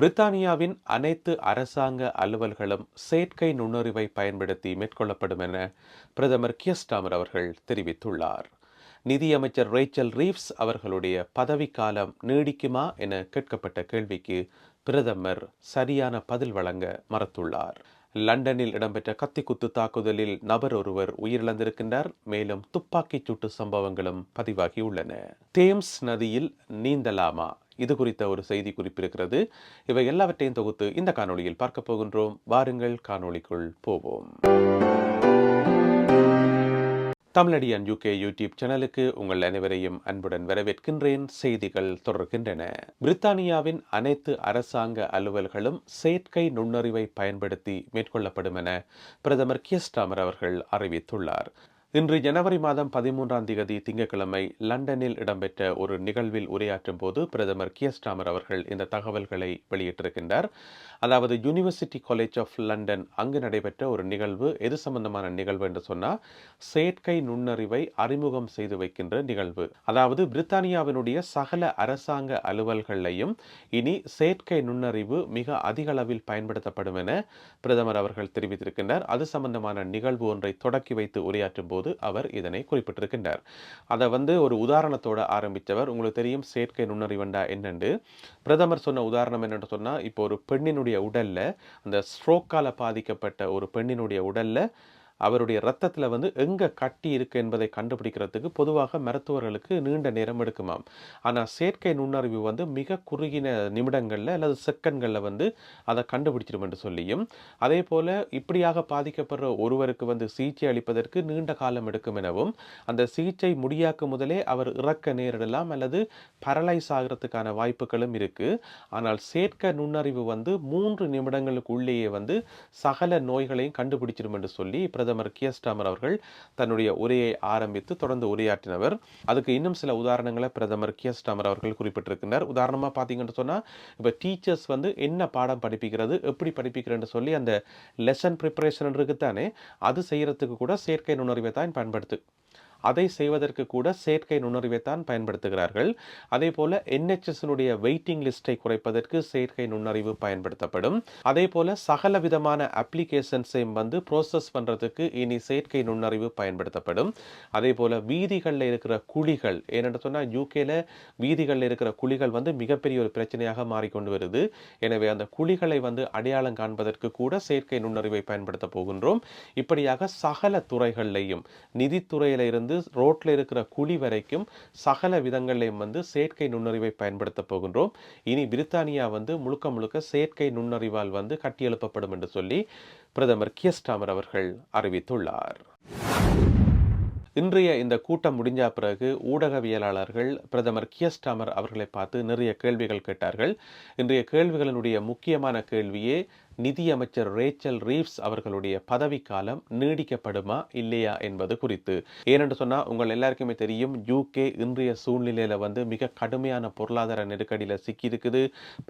பிரித்தானியாவின் அனைத்து அரசாங்க அலுவல்களும் செயற்கை நுண்ணறிவை பயன்படுத்தி மேற்கொள்ளப்படும் என பிரதமர் கியஸ்டாமர் அவர்கள் தெரிவித்துள்ளார். நிதியமைச்சர் ரேச்சல் ரீவ்ஸ் அவர்களுடைய பதவிக்காலம் நீடிக்குமா என கேட்கப்பட்ட கேள்விக்கு பிரதமர் சரியான பதில் வழங்க மறுத்துள்ளார். லண்டனில் இடம்பெற்ற கத்திக்குத்து தாக்குதலில் நபர் ஒருவர் உயிரிழந்திருக்கின்றார். மேலும் துப்பாக்கிச் சூட்டு சம்பவங்களும் பதிவாகியுள்ளன. தேம்ஸ் நதியில் நீந்தலாமா இது குறித்த ஒரு செய்தி குறிப்பிருக்கிறது. இவை எல்லாவற்றையும் தொகுத்து இந்த காணொளியில் பார்க்க போகின்றோம். வாருங்கள் காணொளிக்குள் போவோம். தமிழடியான் யூகே யூடியூப் சேனலுக்கு உங்கள் அனைவரையும் அன்புடன் வரவேற்கின்றேன். செய்திகள் தொடர்கின்றன. பிரித்தானியாவின் அனைத்து அரசாங்க அலுவல்களும் செயற்கை நுண்ணறிவை பயன்படுத்தி மேற்கொள்ளப்படும் என பிரதமர் கியஸ்டாமர் அவர்கள் அறிவித்துள்ளார். இன்று ஜனவரி மாதம் பதிமூன்றாம் தேதி திங்கட்கிழமை லண்டனில் இடம்பெற்ற ஒரு நிகழ்வில் உரையாற்றும் போது பிரதமர் கியஸ்டாமர் அவர்கள் இந்த தகவல்களை வெளியிட்டிருக்கின்றார். அதாவது யூனிவர்சிட்டி காலேஜ் ஆஃப் லண்டன் அங்கு நடைபெற்ற ஒரு நிகழ்வு எது சம்பந்தமான நிகழ்வு என்று சொன்னால் செயற்கை நுண்ணறிவை அறிமுகம் செய்து வைக்கின்ற நிகழ்வு. அதாவது பிரித்தானியாவினுடைய சகல அரசாங்க அலுவல்களையும் இனி செயற்கை நுண்ணறிவு மிக அதிக அளவில் பயன்படுத்தப்படும் என பிரதமர் அவர்கள் தெரிவித்திருக்கின்றார். அது சம்பந்தமான நிகழ்வு ஒன்றை தொடக்கி வைத்து உரையாற்றும் போது அவர் இதனை குறிப்பிட்டிருக்கின்றார். அதை வந்து ஒரு உதாரணத்தோட ஆரம்பித்தவர் உங்களுக்கு தெரியும் செயற்கை நுண்ணறிவண்டா என்னென்று பிரதமர் சொன்ன உதாரணம் என்னென்னு சொன்னால் இப்போ ஒரு பெண்ணினுடைய உடல்ல அந்த ஸ்ட்ரோக்கால் பாதிக்கப்பட்ட ஒரு பெண்ணினுடைய உடல்ல அவருடைய ரத்தத்தில் வந்து எங்கே கட்டி இருக்கு என்பதை கண்டுபிடிக்கிறதுக்கு பொதுவாக மருத்துவர்களுக்கு நீண்ட நேரம் எடுக்குமாம். ஆனால் செயற்கை நுண்ணறிவு வந்து மிக குறுகின நிமிடங்களில் அல்லது செகண்ட்களில் வந்து அதை கண்டுபிடிச்சிடும் என்று சொல்லியும் அதே போல் இப்படியாக பாதிக்கப்படுற ஒருவருக்கு வந்து சிகிச்சை அளிப்பதற்கு நீண்ட காலம் எடுக்கும் எனவும் அந்த சிகிச்சை முடியாக்கு முதலே அவர் இறக்க நேரிடலாம் அல்லது பரலைஸ் ஆகிறதுக்கான வாய்ப்புகளும் இருக்குது ஆனால் செயற்கை நுண்ணறிவு வந்து மூன்று நிமிடங்களுக்கு உள்ளேயே வந்து சகல நோய்களையும் கண்டுபிடிச்சிடும் என்று சொல்லி பிரதமர் கியஸ்டாமர் அவர்கள் தன்னுடைய உரையை ஆரம்பித்து தொடர்ந்து உரையாற்றினவர். அதுக்கு இன்னும் சில உதாரணங்களை பிரதமர் கியஸ்டாமர் அவர்கள் குறிப்பிட்டிருக்கின்றார். உதாரணமாக பார்த்தீங்கன்னு சொன்னால் இப்போ டீச்சர்ஸ் வந்து என்ன பாடம் படிப்பிக்கிறது எப்படி படிப்பிக்கிறேன்னு சொல்லி அந்த லெசன் ப்ரிப்பரேஷன் இருக்குத்தானே அது செய்யறதுக்கு கூட செயற்கை நுண்ணறிவை தான் பயன்படுத்து அதை செய்வதற்கு கூட செயற்கை நுண்ணறிவை தான் பயன்படுத்துகிறார்கள் அதே போல என்ஹெச்எஸ்னுடைய வெயிட்டிங் லிஸ்ட்டை குறைப்பதற்கு செயற்கை நுண்ணறிவு பயன்படுத்தப்படும். அதே போல சகல விதமான அப்ளிகேஷன்ஸையும் வந்து ப்ரோசஸ் பண்ணுறதுக்கு இனி செயற்கை நுண்ணறிவு பயன்படுத்தப்படும். அதே போல வீதிகளில் இருக்கிற குழிகள் ஏனென்று சொன்னால் யூகேல வீதிகளில் இருக்கிற குழிகள் வந்து மிகப்பெரிய ஒரு பிரச்சனையாக மாறிக்கொண்டு வருது. எனவே அந்த குழிகளை வந்து அடையாளம் காண்பதற்கு கூட செயற்கை நுண்ணறிவை பயன்படுத்த போகின்றோம். இப்படியாக சகல துறைகள்லையும் நிதித்துறையில இருந்து ரோட்ல இருக்கிற குழி வரைக்கும் சகல விதங்களையும் வந்து செயற்கை நுண்ணறிவை பயன்படுத்த போகின்றோம். இனி பிரித்தானியா வந்து முழுக்க முழுக்க செயற்கை நுண்ணறிவால் வந்து கட்டியெழுப்பப்படும் என்று சொல்லி பிரதமர் கியஸ்டாமர் அவர்கள் அறிவித்துள்ளார். இன்றைய இந்த கூட்டம் முடிஞ்ச பிறகு ஊடகவியலாளர்கள் பிரதமர் கியஸ்டாமர் அவர்களை பார்த்து நிறைய கேள்விகள் கேட்டார்கள். இன்றைய கேள்விகளினுடைய முக்கியமான கேள்வியே நிதியமைச்சர் ரேச்சல் ரீவ்ஸ் அவர்களுடைய பதவிக்காலம் நீடிக்கப்படுமா இல்லையா என்பது குறித்து. ஏனென்று சொன்னால் உங்கள் எல்லாருக்குமே தெரியும் யூகே இன்றைய சூழ்நிலையில் வந்து மிக கடுமையான பொருளாதார நெருக்கடியில் சிக்கியிருக்குது.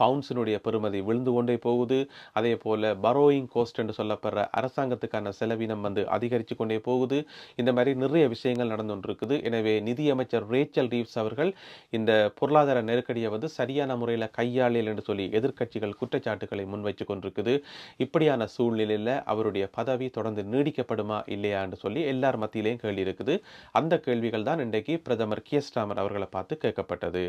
பவுன்ஸினுடைய பெறுமதி விழுந்து கொண்டே போகுது. அதே போல் பரோயிங் கோஸ்ட் என்று சொல்லப்படுற அரசாங்கத்துக்கான செலவினம் வந்து அதிகரித்து கொண்டே போகுது. இந்த மாதிரி நிறைய விஷயங்கள் நடந்து கொண்டிருக்குது எனவே நிதியமைச்சர் ரேச்சல் ரீவ்ஸ் அவர்கள் இந்த பொருளாதார நெருக்கடியை வந்து சரியான முறையில் கையாளியல் என்று சொல்லி எதிர்க்கட்சிகள் குற்றச்சாட்டுகளை முன்வைச்சு கொண்டிருக்குது. இப்படியான சூழ்நிலையில் அவருடைய பதவி தொடர்ந்து நீடிக்கப்படுமா இல்லையா என்று சொல்லி எல்லார் மத்தியிலையும் கேள்வி இருக்குது. அந்த கேள்விகள் தான் இன்றைக்கு பிரதமர் கியஸ்டாமர் அவர்களை பார்த்து கேட்கப்பட்டது.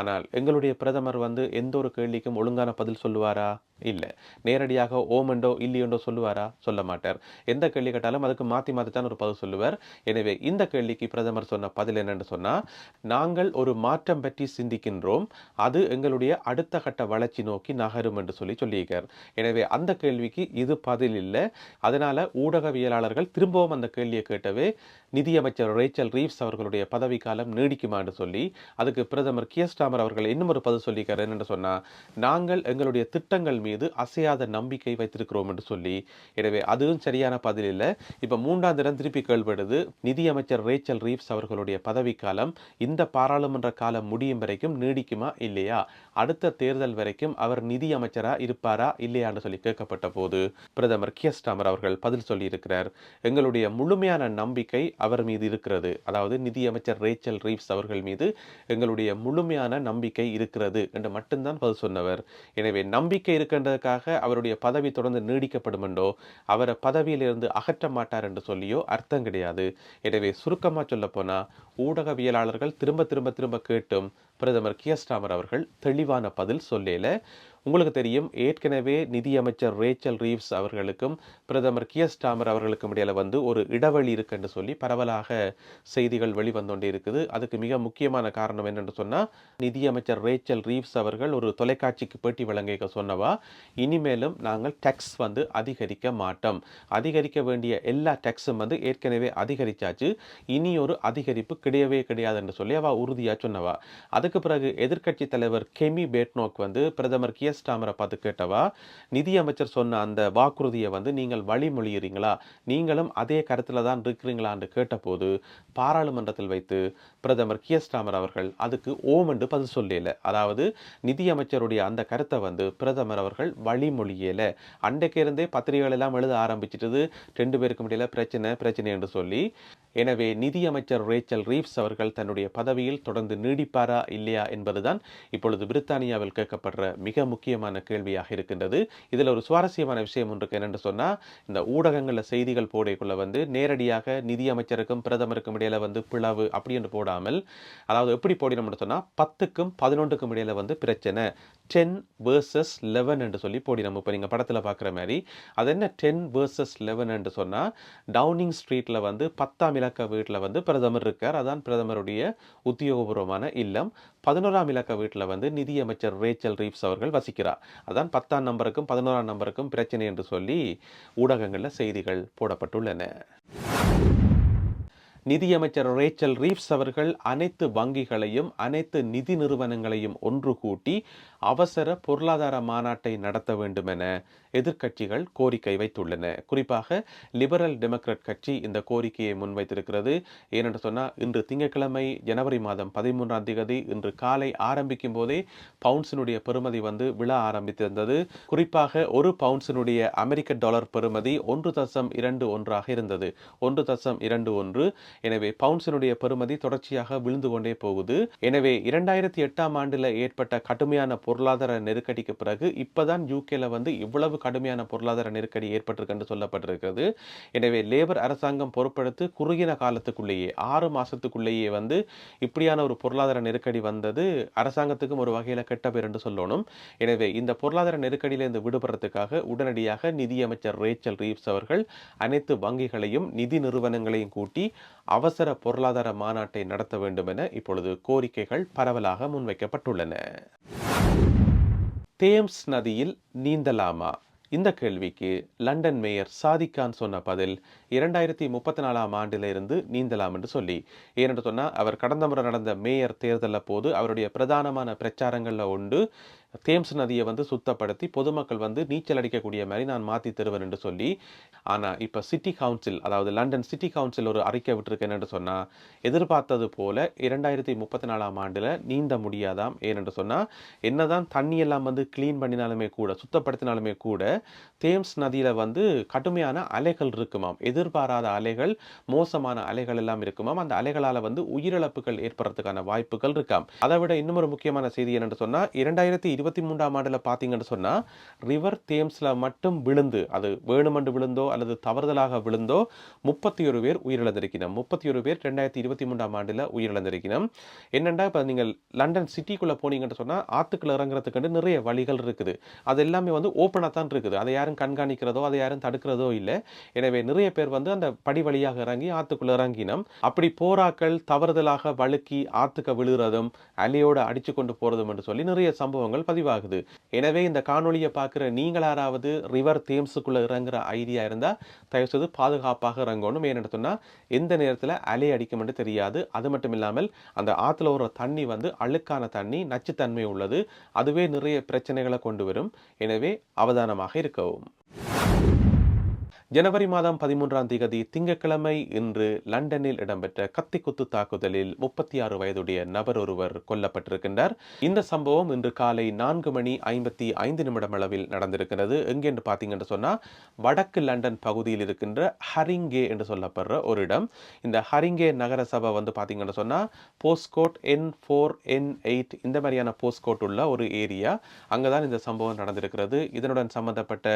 ஆனால் எங்களுடைய பிரதமர் வந்து எந்த ஒரு கேள்விக்கும் ஒழுங்கான பதில் சொல்லுவாரா? இல்லை. நேரடியாக ஓமெண்டோ இல்லையோண்டோ சொல்லுவாரா? சொல்ல மாட்டார். எந்த கேள்வி கேட்டாலும் அதுக்கு மாற்றி மாற்றி தான் ஒரு பதில் சொல்லுவார். எனவே இந்த கேள்விக்கு பிரதமர் சொன்ன பதில் என்னென்னு சொன்னால் நாங்கள் ஒரு மாற்றம் பற்றி சிந்திக்கின்றோம். அது எங்களுடைய அடுத்த கட்ட வளர்ச்சி நோக்கி நகரும் என்று சொல்லி சொல்லியிருக்கார். எனவே அந்த கேள்விக்கு இது பதில் இல்லை. அதனால் ஊடகவியலாளர்கள் திரும்பவும் அந்த கேள்வியை கேட்டவே நிதியமைச்சர் ரேச்சல் ரீவ்ஸ் அவர்களுடைய பதவிக்காலம் நீடிக்குமான்னு சொல்லி அதுக்கு பிரதமர் கியஸ்டாமர் அவர்கள் இன்னும் ஒரு பதில் சொல்லியிருக்காரு. என்னென்னு சொன்னால் நாங்கள் எங்களுடைய திட்டங்கள் மீது அசையாத நம்பிக்கை வைத்திருக்கிறோம் என்று சொல்லி. எனவே அதுவும் சரியான பதில் இல்லை. இப்போ மூன்றாம் தினம் திருப்பி கேள்விடுது நிதியமைச்சர் ரேச்சல் ரீவ்ஸ் அவர்களுடைய பதவிக்காலம் இந்த பாராளுமன்ற காலம் முடியும் வரைக்கும் நீடிக்குமா இல்லையா? அடுத்த தேர்தல் வரைக்கும் அவர் நிதியமைச்சராக இருப்பாரா இல்லையான்னு சொல்லி சொல்லி கேட்கப்பட்ட போது பிரதமர் கியஸ்டாமர் அவர்கள் பதில் சொல்லியிருக்கிறார். எங்களுடைய முழுமையான நம்பிக்கை அவர் மீது இருக்கிறது. அதாவது நிதியமைச்சர் ரேச்சல் ரீவ்ஸ் அவர்கள் மீது எங்களுடைய முழுமையான நம்பிக்கை இருக்கிறது என்று மட்டும்தான் பதில் சொன்னவர். எனவே நம்பிக்கை இருக்கின்றதுக்காக அவருடைய பதவி தொடர்ந்து நீடிக்கப்படும் என்றோ அவரை பதவியிலிருந்து அகற்ற மாட்டார் என்று சொல்லியோ அர்த்தம் கிடையாது. எனவே சுருக்கமாக சொல்லப்போனால் ஊடகவியலாளர்கள் திரும்ப திரும்ப திரும்ப கேட்டும் பிரதமர் கியஸ்டாமர் அவர்கள் தெளிவான பதில் சொல்லல உங்களுக்கு தெரியும். ஏற்கனவே நிதியமைச்சர் ரேச்சல் ரீவ்ஸ் அவர்களுக்கும் பிரதமர் கியஸ்டாமர் அவர்களுக்கும் இடையில வந்து ஒரு இடைவெளி இருக்குன்னு சொல்லி பரவலாக செய்திகள் வெளிவந்தோண்டே இருக்குது. அதுக்கு மிக முக்கியமான காரணம் என்னென்னு சொன்னால் நிதியமைச்சர் ரேச்சல் ரீவ்ஸ் அவர்கள் ஒரு தொலைக்காட்சிக்கு பேட்டி வழங்க சொன்னவா இனிமேலும் நாங்கள் டேக்ஸ் வந்து அதிகரிக்க மாட்டோம். அதிகரிக்க வேண்டிய எல்லா டேக்ஸும் வந்து ஏற்கனவே அதிகரிச்சாச்சு. இனி ஒரு அதிகரிப்பு கிடையவே கிடையாது என்று சொல்லி அவ உறுதியாக சொன்னவா. அதுக்கு பிறகு எதிர்க்கட்சி தலைவர் கெமி பேட்னோக் வந்து பிரதமர் கியஸ்டாமரை பார்த்து கேட்டவா நிதியமைச்சர் சொன்ன அந்த வாக்குறுதியை வந்து நீங்கள் வழிமொழியிறீங்களா? நீங்களும் அதே கருத்துல தான் இருக்கிறீங்களான்னு கேட்டபோது பாராளுமன்றத்தில் வைத்து பிரதமர் கியஸ்டாமர் அவர்கள் அதுக்கு ஓம் என்று பதில் சொல்லல. அதாவது நிதியமைச்சருடைய அந்த கருத்தை வந்து பிரதமர் அவர்கள் வழிமொழியலை. அன்றைக்கு இருந்தே பத்திரிகைகள் எல்லாம் எழுத ஆரம்பிச்சிட்டது. ரெண்டு பேருக்கும் இடையில பிரச்சனை பிரச்சனை என்று சொல்லி. எனவே நிதியமைச்சர் ரேச்சல் ரீவ்ஸ் அவர்கள் தன்னுடைய பதவியில் தொடர்ந்து நீடிப்பாரா இல்லையா என்பதுதான் இப்பொழுது பிரித்தானியாவில் கேட்கப்படுற மிக முக்கிய முக்கியமான கேள்வியாக இருக்கின்றது. இதில் ஒரு சுவாரஸ்யமான விஷயம் ஒன்று என்னென்று சொன்னால் இந்த ஊடகங்களில் செய்திகள் போடக்குள்ளே வந்து நேரடியாக நிதியமைச்சருக்கும் பிரதமருக்கும் இடையில வந்து பிளவு அப்படி என்று போடாமல் அதாவது எப்படி போடினோம்னு சொன்னால் பத்துக்கும் பதினொன்றுக்கும் இடையில வந்து பிரச்சனை. டென் வேர்சஸ் லெவன் என்று சொல்லி போடினோம். இப்போ நீங்கள் படத்தில் பார்க்குற மாதிரி. அது என்ன டென் வேர்சஸ் லெவன் என்று சொன்னால் டவுனிங் ஸ்ட்ரீட்டில் வந்து பத்தாம் இலக்க வீட்டில் வந்து பிரதமர் இருக்கார். அதான் பிரதமருடைய உத்தியோகபூர்வமான இல்லம். பதினோராம் இலக்க வீட்டில் வந்து நிதியமைச்சர் ரேச்சல் ரீப்ஸ் அவர்கள் வசிக்கிறார். அதான் பத்தாம் நம்பருக்கும் பதினோராம் நம்பருக்கும் பிரச்சனை என்று சொல்லி ஊடகங்களில் செய்திகள் போடப்பட்டுள்ளன. நிதியமைச்சர் ரேச்சல் ரீப்ஸ் அவர்கள் அனைத்து வங்கிகளையும் அனைத்து நிதி நிறுவனங்களையும் ஒன்று கூட்டி அவசர பொருளாதார மாநாட்டை நடத்த வேண்டும் என எதிர்க்கட்சிகள் கோரிக்கை வைத்துள்ளன. குறிப்பாக லிபரல் டெமோக்ராட் கட்சி இந்த கோரிக்கையை முன்வைத்திருக்கிறது. ஏனென்று சொன்னால் இன்று திங்கட்கிழமை ஜனவரி மாதம் பதிமூன்றாம் தேதி இன்று காலை ஆரம்பிக்கும் போதே பவுன்ஸினுடைய பெறுமதி வந்து விழ ஆரம்பித்திருந்தது. குறிப்பாக ஒரு பவுன்ஸினுடைய அமெரிக்க டாலர் பெறுமதி ஒன்று தசம் இரண்டு ஒன்றாக இருந்தது. ஒன்று தசம் இரண்டு ஒன்று. எனவே பவுன்ஸினுடைய பெறுமதி தொடர்ச்சியாக விழுந்து கொண்டே போகுது. எனவே இரண்டாயிரத்தி எட்டாம் ஆண்டில் ஏற்பட்ட கடுமையான பொருளாதார நெருக்கடிக்கு பிறகு இப்போதான் யூகேல வந்து இவ்வளவு கடுமையான பொருளாதார நெருக்கடி ஏற்பட்டிருக்கு என்று சொல்லப்பட்டிருக்கிறது. எனவே லேபர் அரசாங்கம் பொறுப்படுத்து குறுகின காலத்துக்குள்ளேயே ஆறு மாசத்துக்குள்ளேயே வந்து இப்படியான ஒரு பொருளாதார நெருக்கடி வந்தது அரசாங்கத்துக்கும் ஒரு வகையில் கெட்ட பேர் என்று சொல்லணும். எனவே இந்த பொருளாதார நெருக்கடியிலிருந்து விடுபடுறதுக்காக உடனடியாக நிதியமைச்சர் ரேச்சல் ரீவ்ஸ் அவர்கள் அனைத்து வங்கிகளையும் நிதி நிறுவனங்களையும் கூட்டி அவசர பொருளாதார மாநாட்டை நடத்த வேண்டும் என இப்பொழுது கோரிக்கைகள் பரவலாக முன்வைக்கப்பட்டுள்ளன. தேம்ஸ் நதியில் நீந்தலாமா? இந்த கேள்விக்கு லண்டன் மேயர் சாதிக்கான் சொன்ன பதில் இரண்டாயிரத்தி முப்பத்தி நாலாம் ஆண்டிலிருந்து நீந்தலாம் என்று சொல்லி. ஏனென்று சொன்னால் அவர் கடந்த முறை நடந்த மேயர் தேர்தலில் போது அவருடைய பிரதானமான பிரச்சாரங்களில் உண்டு தேம்ஸ் நதியை வந்து சுத்தப்படுத்தி பொதுமக்கள் வந்து நீச்சல் அடிக்கக்கூடிய மாதிரி நான் மாற்றி தருவேன் என்று சொல்லி ஆனால் இப்போ சிட்டி கவுன்சில் அதாவது லண்டன் சிட்டி கவுன்சில் ஒரு அறிக்கை விட்டுருக்கேன் என்று சொன்னால் எதிர்பார்த்தது போல் இரண்டாயிரத்தி முப்பத்தி நாலாம் ஆண்டில் நீந்த முடியாதாம் ஏனென்று சொன்னால் என்னதான் தண்ணி எல்லாம் வந்து க்ளீன் பண்ணினாலுமே கூட சுத்தப்படுத்தினாலுமே கூட தேம்ஸ் நதியில் வந்து கடுமையான அலைகள் இருக்குமாம். எதிர்பாராத அலைகள் மோசமான அலைகள் எல்லாம் இருக்குமாம். அந்த அலைகளால் வந்து உயிரிழப்புகள் ஏற்படுறதுக்கான வாய்ப்புகள் இருக்காம். அதை விட இன்னும் ஒரு முக்கியமான செய்தி என்னென்று சொன்னால் இரண்டாயிரத்தி இருபத்தி மூன்றாம் ஆண்டில் பார்த்தீங்கன்னு சொன்னால் ரிவர் தேம்ஸில் மட்டும் விழுந்து அது வேணுமென்று விழுந்தோ அல்லது தவறுதலாக விழுந்தோ முப்பத்தி ஒரு பேர் உயிரிழந்திருக்கணும் முப்பத்தி ஒரு பேர் ரெண்டாயிரத்தி இருபத்தி மூன்றாம் ஆண்டில் உயிரிழந்திருக்கணும் என்னென்னா இப்போ நீங்கள் லண்டன் சிட்டிக்குள்ளே போனீங்கன்னு சொன்னால் ஆற்றுக்குள்ள இறங்குறதுக்கு நிறைய வழிகள் இருக்குது. அது எல்லாமே வந்து ஓப்பனாக தான் இருக்குது. அதை யாரும் கண்காணிக்கிறதோ அதை யாரும் தடுக்கிறதோ இல்லை. எனவே நிறைய பேர் வந்து அந்த படி வழியாக இறங்கி ஆற்றுக்குள்ள இறங்கினோம். அப்படி போராக்கள் தவறுதலாக வழுக்கி ஆற்றுக்க விழுகிறதும் அலையோடு அடித்து கொண்டு போகிறதும் என்று சொல்லி நிறைய சம்பவங்கள் பதிவாகுது. எனவே இந்த காணொளியை பார்க்குற நீங்கள் யாராவது ரிவர் தேம்ஸுக்குள்ளே இறங்குற ஐடியா இருந்தால் தயவுசெய்து பாதுகாப்பாக இறங்கணும் ஏன்னு எந்த நேரத்தில் அலை அடிக்கும்னு தெரியாது. அது மட்டும் இல்லாமல் அந்த ஆற்றுல ஒரு தண்ணி வந்து அழுக்கான தண்ணி நச்சுத்தன்மை உள்ளது. அதுவே நிறைய பிரச்சனைகளை கொண்டு வரும். எனவே அவதானமாக இருக்கவும். ஜனவரி மாதம் பதிமூன்றாம் தேதி திங்கட்கிழமை இன்று லண்டனில் இடம்பெற்ற கத்திக்குத்து தாக்குதலில் முப்பத்தி ஆறு வயதுடைய நபர் ஒருவர் கொல்லப்பட்டிருக்கின்றார். இந்த சம்பவம் இன்று காலை நான்கு மணி ஐம்பத்தி ஐந்து நிமிடம் அளவில் நடந்திருக்கிறது. எங்கென்று பார்த்தீங்கன்னு சொன்னால் வடக்கு லண்டன் பகுதியில் இருக்கின்ற ஹரிங்கே என்று சொல்லப்படுற ஒரு இடம். இந்த ஹரிங்கே நகர சபை வந்து பார்த்தீங்கன்னு சொன்னா postcode N four N eight இந்த மாதிரியான போஸ்ட்கோட் உள்ள ஒரு ஏரியா. அங்கே தான் இந்த சம்பவம் நடந்திருக்கிறது. இதனுடன் சம்பந்தப்பட்ட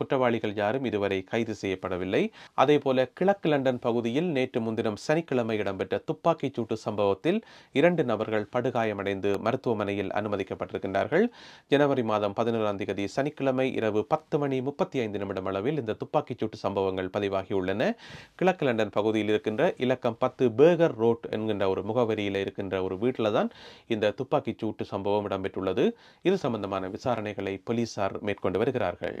குற்றவாளிகள் யாரும் இதுவரை கைது செய்யப்படவில்லை. அதே போல கிழக்கு லண்டன் பகுதியில் நேற்று முன்தினம் சனிக்கிழமை இடம்பெற்ற துப்பாக்கிச் சூட்டு சம்பவத்தில் இரண்டு நபர்கள் படுகாயமடைந்து மருத்துவமனையில் அனுமதிக்கப்பட்டிருக்கின்றார்கள். ஜனவரி மாதம் பதினோராம் தேதி சனிக்கிழமை இரவு பத்து மணி முப்பத்தி ஐந்து நிமிடம் அளவில் இந்த துப்பாக்கிச் சூட்டு சம்பவங்கள் பதிவாகியுள்ளன. கிழக்கு லண்டன் பகுதியில் இருக்கின்ற இலக்கம் பத்து பேகர் ரோட் என்கின்ற ஒரு முகவரியில் இருக்கின்ற ஒரு வீட்டில் தான் இந்த துப்பாக்கிச் சூட்டு சம்பவம் இடம்பெற்றுள்ளது. இது சம்பந்தமான விசாரணைகளை போலீசார் மேற்கொண்டு வருகிறார்கள்.